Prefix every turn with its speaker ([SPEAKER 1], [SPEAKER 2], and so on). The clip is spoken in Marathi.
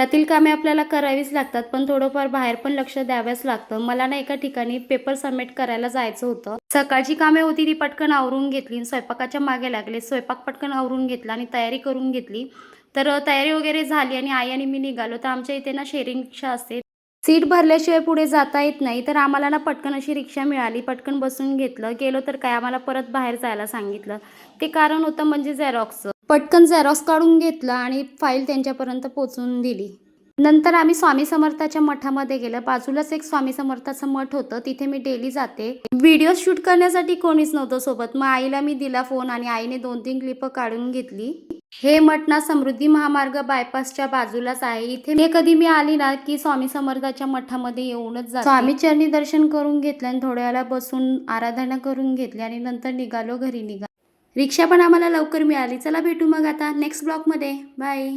[SPEAKER 1] घरातील कामे आपल्याला करावीच लागतात पण थोडंफार बाहेर पण लक्ष द्यावंच लागतं. मला ना एका ठिकाणी पेपर सबमिट करायला जायचं होतं. सकाळची कामे होती ती पटकन आवरून घेतली स्वयंपाकाच्या मागे लागले. स्वयंपाक पटकन आवरून घेतला आणि तयारी करून घेतली. तर तयारी वगैरे झाली आणि आई आणि मी निघालो. तर आमच्या इथे ना शेअरिंग रिक्षा असते. सीट भरल्याशिवाय पुढे जाता येत नाही. तर आम्हाला ना पटकन अशी रिक्षा मिळाली. पटकन बसून घेतलं. गेलो तर काय? आम्हाला परत बाहेर जायला सांगितलं. ते कारण होतं म्हणजे झेरॉक्सचं पटकन झेरॉक्स काढून घेतलं आणि फाईल त्यांच्यापर्यंत पोचवून दिली. नंतर आम्ही स्वामी समर्थाच्या मठामध्ये गेलं. बाजूलाच एक स्वामी समर्थाचं मठ होतं. तिथे मी डेली जाते. व्हिडिओ शूट करण्यासाठी कोणीच नव्हतं सोबत. मग आईला मी दिला फोन आणि आईने दोन तीन क्लिप काढून घेतली. हे मठ ना समृद्धी महामार्ग बायपासच्या बाजूलाच आहे. इथे मी कधी मी आली ना की स्वामी समर्थाच्या मठामध्ये येऊनच जाते. स्वामी चरणी दर्शन करून घेतलं आणि थोड्या वेळा बसून आराधना करून घेतली आणि नंतर निघालो घरी निघा रिक्षा पण आम्हाला लवकर मिळाली. चला भेटू मग आता नेक्स्ट ब्लॉकमध्ये बाय